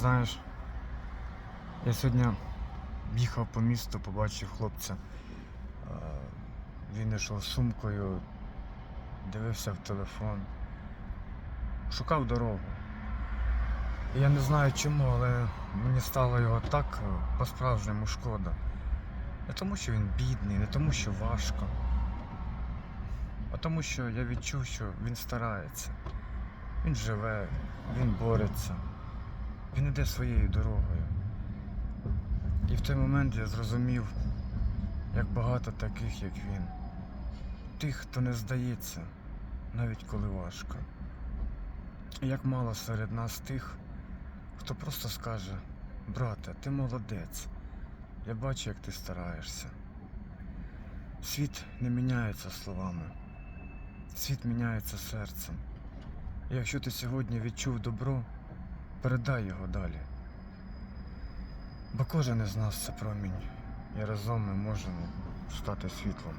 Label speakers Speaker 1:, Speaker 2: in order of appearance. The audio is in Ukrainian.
Speaker 1: Знаєш, я сьогодні їхав по місту, побачив хлопця. Він йшов сумкою, дивився в телефон, шукав дорогу. Я не знаю чому, але мені стало його так е, по-справжньому шкода. Не тому, що він бідний, не тому, що важко, а тому, що я відчув, що він старається. Він живе, він бореться, іде своєю дорогою. І в той момент я зрозумів, як багато таких, як він. Тих, хто не здається, навіть коли важко. І як мало серед нас тих, хто просто скаже, брате, ти молодець. Я бачу, як ти стараєшся. Світ не міняється словами. Світ міняється серцем. І якщо ти сьогодні відчув добро, передай його далі. Бо кожен із нас це промінь, і разом ми можемо стати світлом.